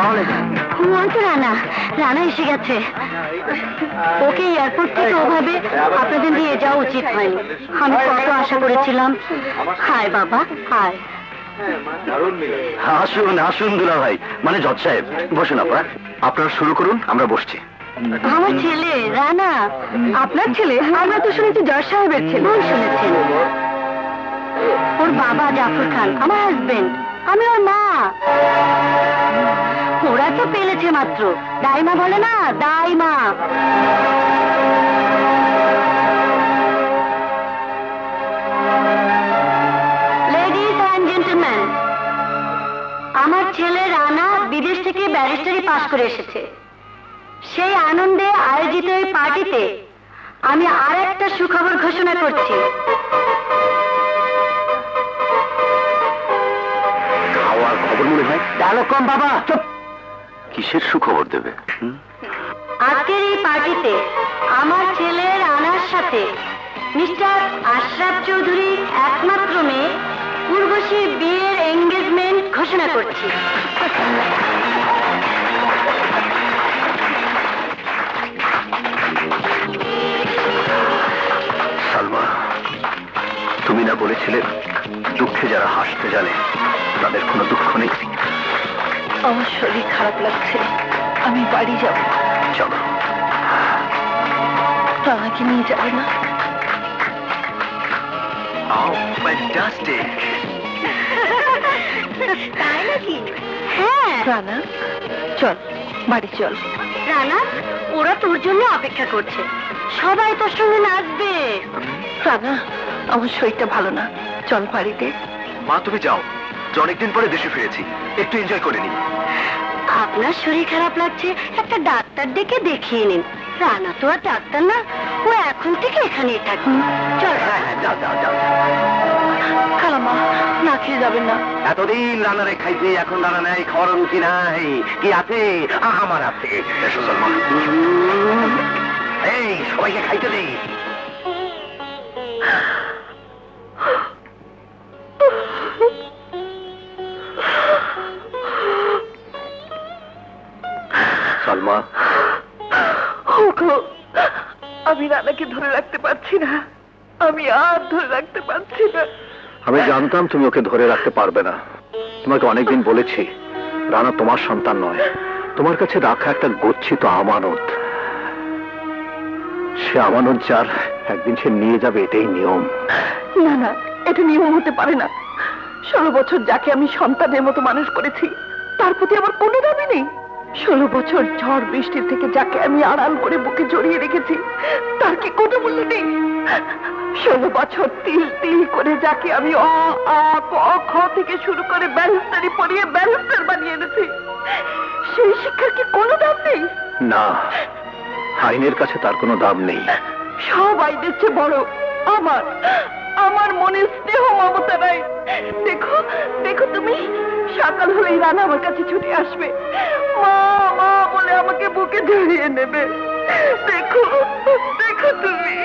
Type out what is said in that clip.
ওই রানা। রানা এসে গেছে। ওকে এয়ারপোর্ট থেকে ওভাবে আপনাদের নিয়ে যাওয়া উচিত হয়নি। আমি কত আশা করেছিলাম। হায় বাবা হায়। আসুন আসুন দুলা ভাই মানে জজ সাহেব বসুন আপনার। আপনারা শুরু করুন আমরা বসছি। আমার ছেলে রানা। আপনার ছেলে? আমরা তো শুনেছি জজ সাহেবের ছেলে। শুনেছেন ওর বাবা জাফর খান আমার হাজবেন্ড আমি ওর মা। ওরা তো পেলেছে মাত্র। দাইমা বলে না, দাইমা। আমার ছেলে রানা বিদেশ থেকে ব্যারিস্টারি পাশ করে এসেছে। সেই আনন্দে আয়োজিত এই পার্টিতে আমি আর একটা সুখবর ঘোষণা করছি। মনে হয় ডায়লগ কম বাবা। চুপ। কিসের সুখবর দেবে? আজকের এই পার্টিতে আমার ছেলে রানার সাথে মিস্টার আশরাফ চৌধুরী একমাত্র মেয়ে পূর্বশী বিয়ের এঙ্গেজমেন্ট ঘোষণা করছি। সালমা তুমি না বলেছিলে দুঃখে যারা হাসতে জানে তাদের কোনো দুঃখ নেই। আমার শরীর খারাপ লাগছে। আমি বাড়ি যাব। চলো। রানাকে নিয়ে যাবে না? তাই নাকি? হ্যাঁ। রানা চল বাড়ি চল। রানা ওরা তোর জন্য অপেক্ষা করছে। সবাই তোর সঙ্গে নাচবে। রানা আমার শরীরটা ভালো না। চল বাড়িতে। মা তুমি যাও। অনেকদিন পরে দেশে ফিরেছি। একটু এনজয় করে নিই আপনার শরীর খারাপ লাগছে একটা ডাক্তার ডেকে দেখিয়ে নিন। রানা তো আর ডাক্তার না ও এখন থেকে এখানেই থাকবে চল। হ্যাঁ হ্যাঁ যাও যাও যাও। খালামা না খেয়ে যাবেন না। এতদিন খাইতে এখন রান্না নাই খাওয়ার রুচি নাই। কি আছে? আমার আছে। এই সবাইকে খাইতে দেই সালমা। আমি রানাকে ধরে রাখতে পারছি না। আমি আর ধরে রাখতে পারছি না। আমি জানতাম তুমি ওকে ধরে রাখতে পারবে না। তোমাকে অনেকদিন বলেছি রানা তোমার সন্তান নয়। তোমার কাছে রাখা একটা গচ্ছিত আমানত। সে আমানত যার একদিন সে নিয়ে যাবে এটাই নিয়ম। না না এটা নিয়ম হতে পারে না। ষোলো বছর যাকে আমি সন্তানের মতো মানুষ করেছি তার প্রতি আমার কোনো দাবি নেই। ষোলো বছর ঝড় বৃষ্টির থেকে যাকে আমি আড়াল করে বুকে জড়িয়ে রেখেছি তার কি কোনো মূল্য নেই? ষোলো বছর তিল তিল করে যাকে আমি অ আ ক খ থেকে শুরু করে ব্যারিস্টারি পড়িয়ে ব্যারিস্টার বানিয়ে এনেছি সেই শিক্ষার কি কোনো দাম নেই? না আইনের কাছে তার কোনো দাম নেই। সব আইনের চেয়ে বড় আমার আমার মনে স্নেহ মমতা নাই। দেখো হলেই রানা আমার কাছে ছুটে আসবে। মা মা বলে আমাকে বুকে জড়িয়ে নেবে। দেখো দেখো তুমি।